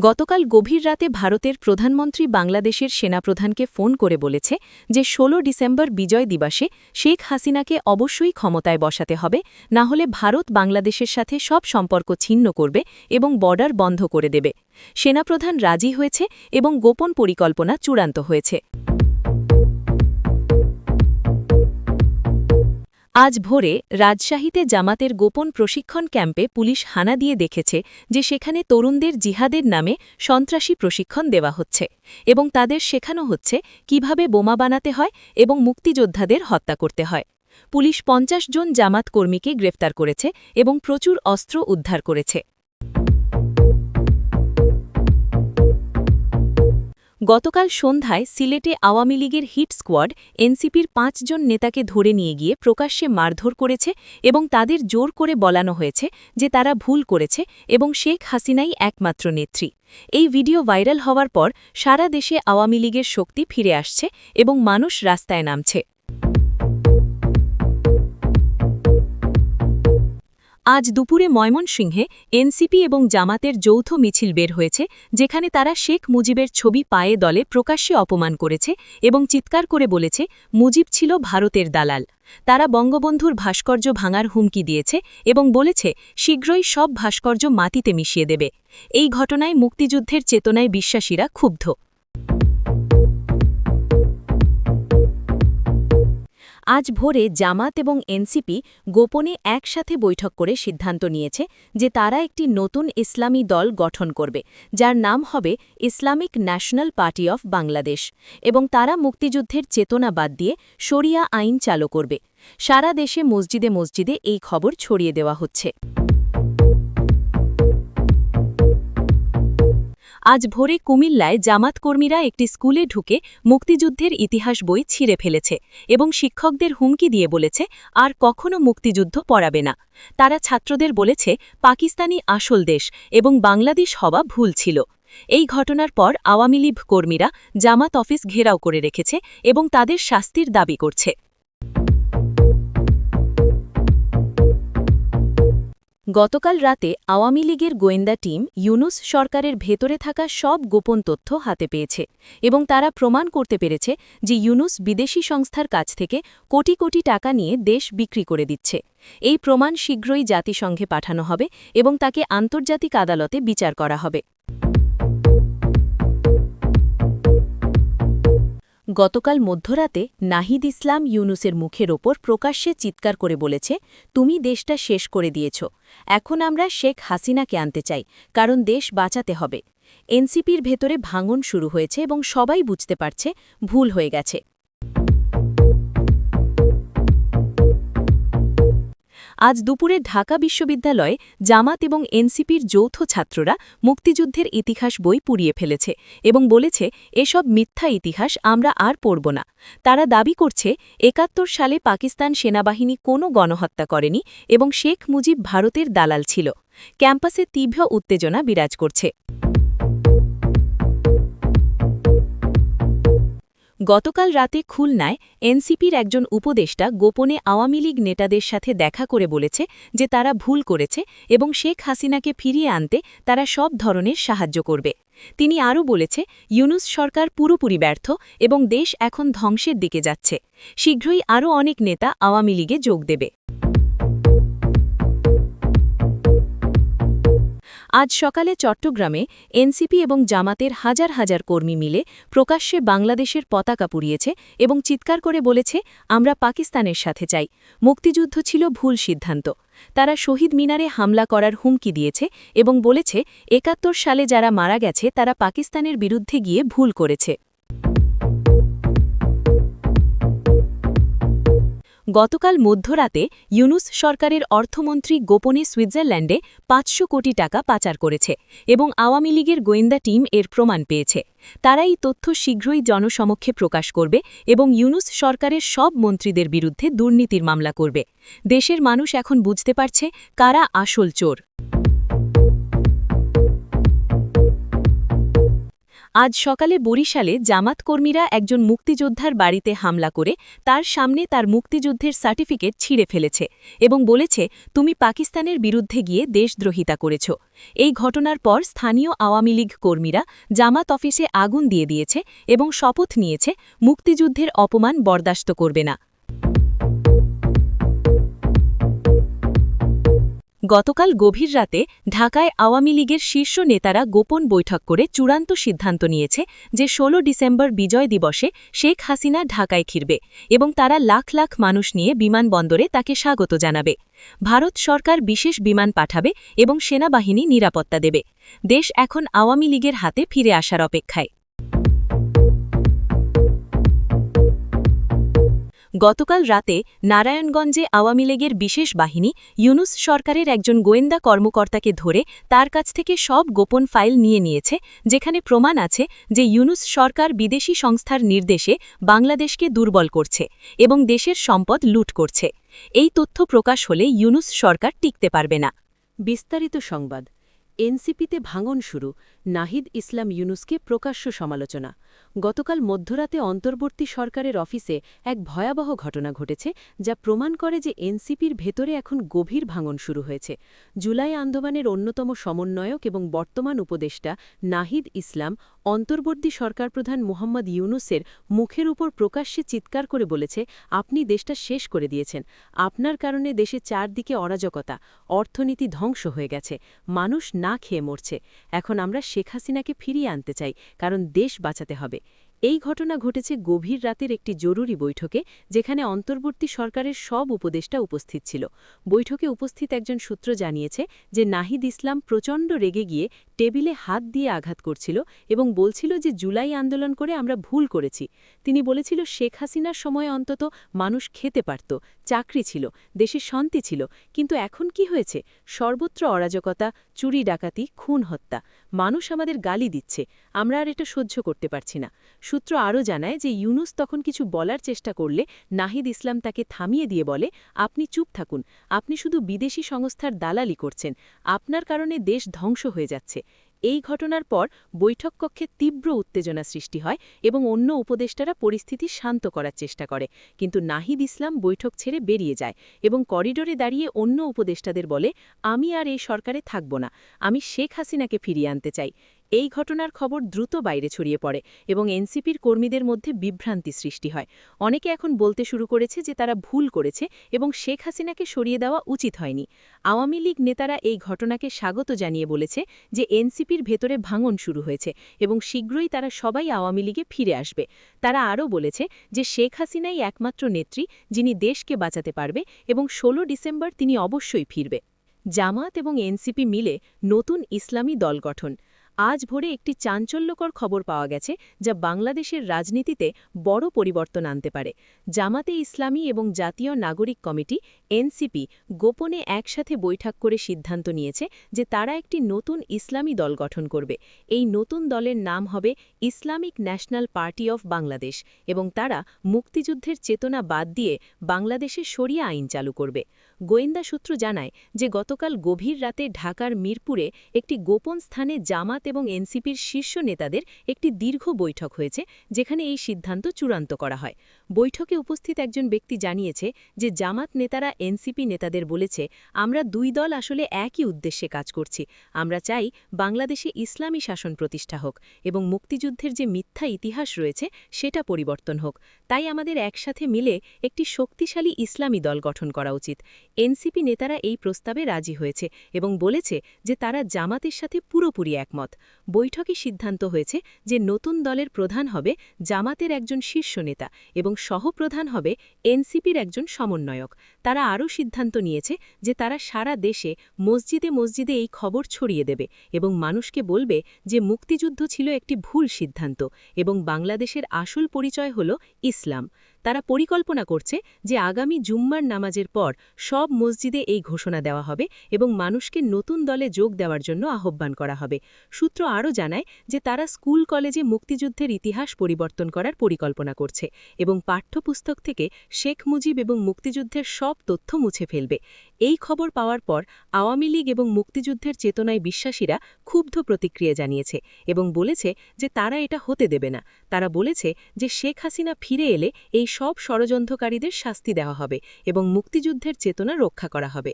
গতকাল গভীর রাতে ভারতের প্রধানমন্ত্রী বাংলাদেশের সেনাপ্রধানকে ফোন করে বলেছে যে ১৬ ডিসেম্বর বিজয় দিবসে শেখ হাসিনাকে অবশ্যই ক্ষমতায় বসাতে হবে, না হলে ভারত বাংলাদেশের সাথে সব সম্পর্ক ছিন্ন করবে এবং বর্ডার বন্ধ করে দেবে। সেনাপ্রধান রাজি হয়েছে এবং গোপন পরিকল্পনা চূড়ান্ত হয়েছে। আজ ভোরে রাজশাহীতে জামাতের গোপন প্রশিক্ষণ ক্যাম্পে পুলিশ হানা দিয়ে দেখেছে যে সেখানে তরুণদের জিহাদের নামে সন্ত্রাসী প্রশিক্ষণ দেওয়া হচ্ছে এবং তাদের শেখানো হচ্ছে কীভাবে বোমা বানাতে হয় এবং মুক্তিযোদ্ধাদের হত্যা করতে হয়। পুলিশ পঞ্চাশ জন জামাত কর্মীকে গ্রেফতার করেছে এবং প্রচুর অস্ত্র উদ্ধার করেছে। গতকাল সন্ধ্যায় সিলেটে আওয়ামী লীগের হিট স্কোয়াড এনসিপির পাঁচজন নেতাকে ধরে নিয়ে গিয়ে প্রকাশ্যে মারধর করেছে এবং তাদের জোর করে বলানো হয়েছে যে তারা ভুল করেছে এবং শেখ হাসিনাই একমাত্র নেত্রী। এই ভিডিও ভাইরাল হওয়ার পর সারা দেশে আওয়ামী লীগের শক্তি ফিরে আসছে এবং মানুষ রাস্তায় নামছে। আজ দুপুরে ময়মনসিংহে এনসিপি এবং জামাতের যৌথ মিছিল বের হয়েছে, যেখানে তারা শেখ মুজিবের ছবি পায়ে দলে প্রকাশ্যে অপমান করেছে এবং চিৎকার করে বলেছে, মুজিব ছিল ভারতের দালাল। তারা বঙ্গবন্ধুর ভাস্কর্য ভাঙার হুমকি দিয়েছে এবং বলেছে, শীঘ্রই সব ভাস্কর্য মাটিতে মিশিয়ে দেবে। এই ঘটনায় মুক্তিযুদ্ধের চেতনায় বিশ্বাসীরা ক্ষুব্ধ। আজ ভোরে জামাত এবং এনসিপি গোপনে একসাথে বৈঠক করে সিদ্ধান্ত নিয়েছে যে তারা একটি নতুন ইসলামী দল গঠন করবে, যার নাম হবে Islamic National Party of Bangladesh এবং তারা মুক্তিযুদ্ধের চেতনা বাদ দিয়ে শরিয়া আইন চালু করবে। সারা দেশে মসজিদে মসজিদে এই খবর ছড়িয়ে দেওয়া হচ্ছে। আজ ভোরে কুমিল্লায় জামাত কর্মীরা একটি স্কুলে ঢুকে মুক্তিযুদ্ধের ইতিহাস বই ছিঁড়ে ফেলেছে এবং শিক্ষকদের হুমকি দিয়ে বলেছে, আর কখনো মুক্তিযুদ্ধ পড়াবে না। তারা ছাত্রদের বলেছে, পাকিস্তানি আসল দেশ এবং বাংলাদেশ হওয়া ভুল ছিল। এই ঘটনার পর আওয়ামী লীগ কর্মীরা জামাত অফিস ঘেরাও করে রেখেছে এবং তাদের শাস্তির দাবি করছে। গতকাল রাতে আওয়ামী লীগের গোয়েন্দা টিম ইউনুস সরকারের ভেতরে থাকা সব গোপন তথ্য হাতে পেয়েছে এবং তারা প্রমাণ করতে পেরেছে যে ইউনুস বিদেশি সংস্থার কাছ থেকে কোটি কোটি টাকা নিয়ে দেশ বিক্রি করে দিচ্ছে। এই প্রমাণ শীঘ্রই জাতিসংঘে পাঠানো হবে এবং তাকে আন্তর্জাতিক আদালতে বিচার করা হবে। গতকাল মধ্যরাতে নাহিদ ইসলাম ইউনুসের মুখের ওপর প্রকাশ্যে চিৎকার করে বলেছে, তুমি দেশটা শেষ করে দিয়েছ। এখন আমরা শেখ হাসিনাকে আনতে চাই, কারণ দেশ বাঁচাতে হবে। এনসিপির ভেতরে ভাঙন শুরু হয়েছে এবং সবাই বুঝতে পারছে ভুল হয়ে গেছে। আজ দুপুরে ঢাকা বিশ্ববিদ্যালয়ে জামাত এবং এনসিপির যৌথ ছাত্ররা মুক্তিযুদ্ধের ইতিহাস বই পুড়িয়ে ফেলেছে এবং বলেছে, এসব মিথ্যা ইতিহাস আমরা আর পড়ব না। তারা দাবি করছে, একাত্তর সালে পাকিস্তান সেনাবাহিনী কোনো গণহত্যা করেনি এবং শেখ মুজিব ভারতের দালাল ছিল। ক্যাম্পাসে তীব্র উত্তেজনা বিরাজ করছে। গতকাল রাতে খুলনায় এনসিপির একজন উপদেষ্টা গোপনে আওয়ামী লীগ নেতাদের সাথে দেখা করে বলেছে যে তারা ভুল করেছে এবং শেখ হাসিনাকে ফিরিয়ে আনতে তারা সব ধরনের সাহায্য করবে। তিনি আরও বলেছে, ইউনুস সরকার পুরোপুরি ব্যর্থ এবং দেশ এখন ধ্বংসের দিকে যাচ্ছে। শীঘ্রই আরও অনেক নেতা আওয়ামী লীগে যোগ দেবে। আজ সকালে চট্টগ্রামে এনসিপি এবং জামাতের হাজার হাজার কর্মী মিলে প্রকাশ্যে বাংলাদেশের পতাকা পুড়িয়েছে এবং চিৎকার করে বলেছে, আমরা পাকিস্তানের সাথে চাই। মুক্তিযুদ্ধ ছিল ভুল সিদ্ধান্ত। তারা শহীদ মিনারে হামলা করার হুমকি দিয়েছে এবং বলেছে, একাত্তর সালে যারা মারা গেছে তারা পাকিস্তানের বিরুদ্ধে গিয়ে ভুল করেছে। গতকাল মধ্যরাতে ইউনুস সরকারের অর্থমন্ত্রী গোপনে সুইজারল্যান্ডে পাঁচশো কোটি টাকা পাচার করেছে এবং আওয়ামী লীগের গোয়েন্দা টিম এর প্রমাণ পেয়েছে। তারা এই তথ্য শীঘ্রই জনসমক্ষে প্রকাশ করবে এবং ইউনুস সরকারের সব মন্ত্রীদের বিরুদ্ধে দুর্নীতির মামলা করবে। দেশের মানুষ এখন বুঝতে পারছে কারা আসল চোর। আজ সকালে বরিশালে জামাত কর্মীরা একজন মুক্তিযোদ্ধার বাড়িতে হামলা করে তার সামনে তার মুক্তিযুদ্ধের সার্টিফিকেট ছিঁড়ে ফেলেছে এবং বলেছে, তুমি পাকিস্তানের বিরুদ্ধে গিয়ে দেশদ্রোহিতা করেছ। এই ঘটনার পর স্থানীয় আওয়ামী লীগ কর্মীরা জামাত অফিসে আগুন দিয়ে দিয়েছে এবং শপথ নিয়েছে, মুক্তিযুদ্ধের অপমান বরদাস্ত করবে না। গতকাল গভীর রাতে ঢাকায় আওয়ামী লীগের শীর্ষ নেতারা গোপন বৈঠক করে চূড়ান্ত সিদ্ধান্ত নিয়েছে যে ১৬ ডিসেম্বর বিজয় দিবসে শেখ হাসিনা ঢাকায় ফিরবে এবং তারা লাখ লাখ মানুষ নিয়ে বিমানবন্দরে তাকে স্বাগত জানাবে। ভারত সরকার বিশেষ বিমান পাঠাবে এবং সেনাবাহিনী নিরাপত্তা দেবে। দেশ এখন আওয়ামী লীগের হাতে ফিরে আসার অপেক্ষায়। গতকাল রাতে নারায়ণগঞ্জে আওয়ামী লীগের বিশেষ বাহিনী ইউনুস সরকারের একজন গোয়েন্দা কর্মকর্তাকে ধরে তার কাছ থেকে সব গোপন ফাইল নিয়ে নিয়েছে, যেখানে প্রমাণ আছে যে ইউনুস সরকার বিদেশি সংস্থার নির্দেশে বাংলাদেশকে দুর্বল করছে এবং দেশের সম্পদ লুট করছে। এই তথ্য প্রকাশ হলে ইউনুস সরকার টিকতে পারবে না। বিস্তারিত সংবাদ। এনসিপিতে ভাঙন শুরু, নাহিদ ইসলাম ইউনুসকে প্রকাশ্য সমালোচনা। গতকাল মধ্যরাতে অন্তর্বর্তী সরকারের অফিসে এক ভয়াবহ ঘটনা ঘটেছে যা প্রমাণ করে যে এনসিপির ভেতরে এখন গভীর ভাঙন শুরু হয়েছে। জুলাই আন্দোলনের অন্যতম সমন্বয়ক এবং বর্তমান উপদেষ্টা নাহিদ ইসলাম অন্তর্বর্তী সরকার প্রধান মোহাম্মদ ইউনুসের মুখের উপর প্রকাশ্যে চিৎকার করে বলেছে, আপনি দেশটা শেষ করে দিয়েছেন। আপনার কারণে দেশে চারদিকে অরাজকতা, অর্থনীতি ধ্বংস হয়ে গেছে। মানুষ না খেয়ে মরছে। এখন আমরা শেখ হাসিনাকে ফিরিয়ে আনতে চাই, কারণ দেশ বাঁচাতে হবে। এই ঘটনা ঘটেছে গভীর রাতের একটি জরুরি বৈঠকে, যেখানে অন্তর্বর্তী সরকারের সব উপদেষ্টা উপস্থিত ছিল। বৈঠকে উপস্থিত একজন সূত্র জানিয়েছে যে নাহিদ ইসলাম প্রচণ্ড রেগে গিয়ে টেবিলে হাত দিয়ে আঘাত করছিল এবং বলছিল যে জুলাই আন্দোলন করে আমরা ভুল করেছি। তিনি বলেছিল, শেখ হাসিনার সময় অন্তত মানুষ খেতে পারত, চাকরি ছিল, দেশে শান্তি ছিল, কিন্তু এখন কি হয়েছে? সর্বত্র অরাজকতা, চুরি ডাকাতি, খুন হত্যা। মানুষ আমাদের গালি দিচ্ছে, আমরা আর এটা সহ্য করতে পারছি না। সূত্র আরও জানায় যে ইউনুস তখন কিছু বলার চেষ্টা করলে নাহিদ ইসলাম তাকে থামিয়ে দিয়ে বলে, আপনি চুপ থাকুন, আপনি শুধু বিদেশি সংস্থার দালালি করছেন, আপনার কারণে দেশ ধ্বংস হয়ে যাচ্ছে। এই ঘটনার পর বৈঠককক্ষে তীব্র উত্তেজনা সৃষ্টি হয় এবং অন্য উপদেষ্টারা পরিস্থিতি শান্ত করার চেষ্টা করে। কিন্তু নাহিদ ইসলাম বৈঠক ছেড়ে বেরিয়ে যায় এবং করিডোরে দাঁড়িয়ে অন্য উপদেষ্টাদের বলে, আমি আর এই সরকারে থাকব না। আমি শেখ হাসিনাকে ফিরিয়ে আনতে চাই। এই ঘটনার খবর দ্রুত বাইরে ছড়িয়ে পড়ে এবং এনসিপির কর্মীদের মধ্যে বিভ্রান্তি সৃষ্টি হয়। অনেকে এখন বলতে শুরু করেছে যে তারা ভুল করেছে এবং শেখ হাসিনাকে সরিয়ে দেওয়া উচিত হয়নি। আওয়ামী লীগ নেতারা এই ঘটনাকে স্বাগত জানিয়ে বলেছে যে এনসিপির ভেতরে ভাঙন শুরু হয়েছে এবং শীঘ্রই তারা সবাই আওয়ামী লীগে ফিরে আসবে। তারা আরও বলেছে যে শেখ হাসিনাই একমাত্র নেত্রী যিনি দেশকে বাঁচাতে পারবে এবং ১৬ ডিসেম্বর তিনি অবশ্যই ফিরবে। জামাত এবং এনসিপি মিলে নতুন ইসলামী দল গঠন। আজ ভোরে একটি চাঞ্চল্যকর খবর পাওয়া গেছে, যা বাংলাদেশের রাজনীতিতে বড় পরিবর্তন আনতে পারে। জামাতে ইসলামী এবং জাতীয় নাগরিক কমিটি, এনসিপি, গোপনে একসাথে বৈঠক করে সিদ্ধান্ত নিয়েছে যে তারা একটি নতুন ইসলামী দল গঠন করবে। এই নতুন দলের নাম হবে Islamic National Party of Bangladesh এবং তারা মুক্তিযুদ্ধের চেতনা বাদ দিয়ে বাংলাদেশে সরিয়া আইন চালু করবে। গোয়েন্দা সূত্র জানায় যে গতকাল গভীর রাতে ঢাকার মিরপুরে একটি গোপন স্থানে জামাত এবং এনসিপির শীর্ষ নেতাদের একটি দীর্ঘ বৈঠক হয়েছে, যেখানে এই সিদ্ধান্ত চূড়ান্ত করা হয়। বৈঠকে উপস্থিত একজন ব্যক্তি জানিয়েছে যে জামাত নেতারা এনসিপি নেতাদের বলেছে, আমরা দুই দল আসলে একই উদ্দেশ্যে কাজ করছি। আমরা চাই বাংলাদেশে ইসলামী শাসন প্রতিষ্ঠা হোক এবং মুক্তিযুদ্ধের যে মিথ্যা ইতিহাস রয়েছে সেটা পরিবর্তন হোক। তাই আমাদের একসাথে মিলে একটি শক্তিশালী ইসলামী দল গঠন করা উচিত। এনসিপি নেতারা এই প্রস্তাবে রাজি হয়েছে এবং বলেছে যে তারা জামাতের সাথে পুরোপুরি একমত। বৈঠকে সিদ্ধান্ত হয়েছে যে নতুন দলের প্রধান হবে জামাতের একজন শীর্ষ নেতা এবং সহপ্রধান হবে এনসিপির একজন সমন্বয়ক। তারা আরও সিদ্ধান্ত নিয়েছে যে তারা সারা দেশে মসজিদে মসজিদে এই খবর ছড়িয়ে দেবে এবং মানুষকে বলবে যে মুক্তিযুদ্ধ ছিল একটি ভুল সিদ্ধান্ত এবং বাংলাদেশের আসল পরিচয় হল ইসলাম। তারা পরিকল্পনা করছে যে আগামী জুম্মার নামাজের পর সব মসজিদে এই ঘোষণা দেওয়া হবে এবং মানুষকে নতুন দলে যোগ দেওয়ার জন্য আহ্বান করা হবে। সূত্র আরও জানায় যে তারা স্কুল, কলেজে মুক্তিযুদ্ধের ইতিহাস পরিবর্তন করার পরিকল্পনা করছে এবং পাঠ্যপুস্তক থেকে শেখ মুজিব এবং মুক্তিযুদ্ধের সব তথ্য মুছে ফেলবে। এই খবর পাওয়ার পর আওয়ামী লীগ এবং মুক্তিযুদ্ধের চেতনায় বিশ্বাসীরা ক্ষুব্ধ প্রতিক্রিয়া জানিয়েছে এবং বলেছে যে তারা এটা হতে দেবে না। তারা বলেছে যে শেখ হাসিনা ফিরে এলে এই সব ষড়যন্ত্রকারীদের শাস্তি দেওয়া হবে এবং মুক্তিযুদ্ধের চেতনা রক্ষা করা হবে।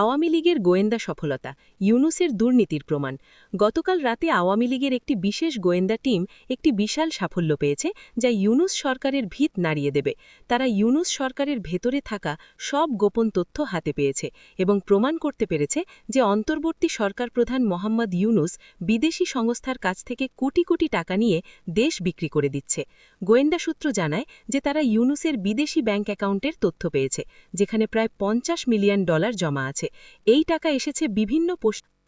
আওয়ামী লীগের গোয়েন্দা সফলতা, ইউনুসের দুর্নীতির প্রমাণ। গতকাল রাতে আওয়ামী লীগের একটি বিশেষ গোয়েন্দা টিম একটি বিশাল সাফল্য পেয়েছে, যা ইউনুস সরকারের ভিত নাড়িয়ে দেবে। তারা ইউনুস সরকারের ভেতরে থাকা সব গোপন তথ্য হাতে পেয়েছে এবং প্রমাণ করতে পেরেছে যে অন্তর্বর্তী সরকার প্রধান মোহাম্মদ ইউনুস বিদেশি সংস্থার কাছ থেকে কোটি কোটি টাকা নিয়ে দেশ বিক্রি করে দিচ্ছে। গোয়েন্দা সূত্র জানায় যে তারা ইউনুসের বিদেশি ব্যাংক অ্যাকাউন্টের তথ্য পেয়েছে, যেখানে প্রায় পঞ্চাশ মিলিয়ন ডলার জমা আছে। এই টাকা এসেছে বিভিন্ন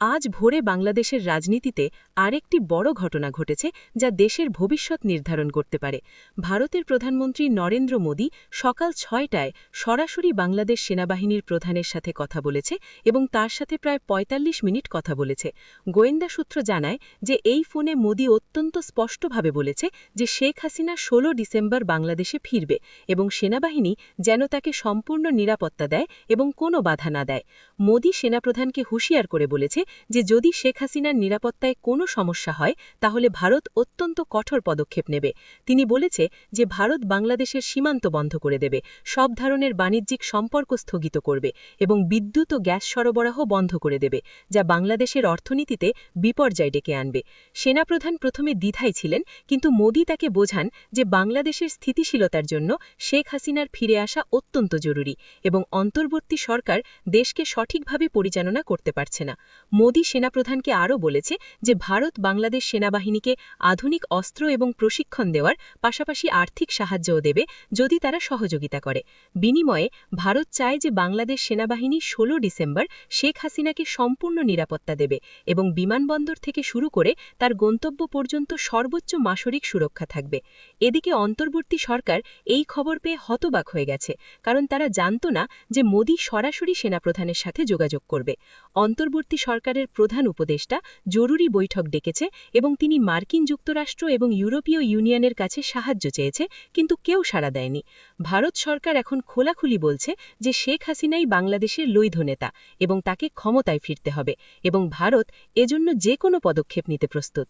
আজ ভোরে বাংলাদেশের রাজনীতিতে আরেকটি বড় ঘটনা ঘটেছে যা দেশের ভবিষ্যৎ নির্ধারণ করতে পারে। ভারতের প্রধানমন্ত্রী নরেন্দ্র মোদী সকাল ছয়টায় সরাসরি বাংলাদেশ সেনাবাহিনীর প্রধানের সাথে কথা বলেছে এবং তার সাথে প্রায় ৪৫ মিনিট কথা বলেছে। গোয়েন্দা সূত্র জানায় যে এই ফোনে মোদী অত্যন্ত স্পষ্টভাবে বলেছে যে শেখ হাসিনা ১৬ ডিসেম্বর বাংলাদেশে ফিরবে এবং সেনাবাহিনী যেন তাকে সম্পূর্ণ নিরাপত্তা দেয় এবং কোনো বাধা না দেয়। মোদী সেনাপ্রধানকে হুঁশিয়ার করে বলেছে যে যদি শেখ হাসিনার নিরাপত্তায় কোনো সমস্যা হয়, তাহলে ভারত অত্যন্ত কঠোর পদক্ষেপ নেবে। তিনি বলেছে যে ভারত বাংলাদেশের সীমান্ত বন্ধ করে দেবে, সব ধরনের বাণিজ্যিক সম্পর্ক স্থগিত করবে এবং বিদ্যুৎ ও গ্যাস সরবরাহ বন্ধ করে দেবে, যা বাংলাদেশের অর্থনীতিতে বিপর্যয় ডেকে আনবে। সেনাপ্রধান প্রথমে দ্বিধায় ছিলেন, কিন্তু মোদি তাকে বোঝান যে বাংলাদেশের স্থিতিশীলতার জন্য শেখ হাসিনার ফিরে আসা অত্যন্ত জরুরি এবং অন্তর্বর্তী সরকার দেশকে সঠিকভাবে পরিচালনা করতে পারছে না। মোদী সেনাপ্রধানকে আরও বলেছে যে ভারত বাংলাদেশ সেনাবাহিনীকে আধুনিক অস্ত্র এবং প্রশিক্ষণ দেওয়ার পাশাপাশি আর্থিক সাহায্যও দেবে যদি তারা সহযোগিতা করে। বিনিময়ে ভারত চায় যে বাংলাদেশ সেনাবাহিনী ১৬ ডিসেম্বর শেখ হাসিনাকে সম্পূর্ণ নিরাপত্তা দেবে এবং বিমানবন্দর থেকে শুরু করে তার গন্তব্য পর্যন্ত সর্বোচ্চ মাসরিক সুরক্ষা থাকবে। এদিকে অন্তর্বর্তী সরকার এই খবর পেয়ে হতবাক হয়ে গেছে, কারণ তারা জানত না যে মোদী সরাসরি সেনাপ্রধানের সাথে যোগাযোগ করবে। অন্তর্বর্তী সরকারের প্রধান উপদেষ্টা জরুরি বৈঠক ডেকেছে এবং তিনি মার্কিন যুক্তরাষ্ট্র এবং ইউরোপীয় ইউনিয়নের কাছে সাহায্য চেয়েছে, কিন্তু কেউ সাড়া দেয়নি। ভারত সরকার এখন খোলাখুলি বলছে যে শেখ হাসিনাই বাংলাদেশের লৈধ নেতা এবং তাকে ক্ষমতায় ফিরতে হবে এবং ভারত এজন্য যে কোনো পদক্ষেপ নিতে প্রস্তুত।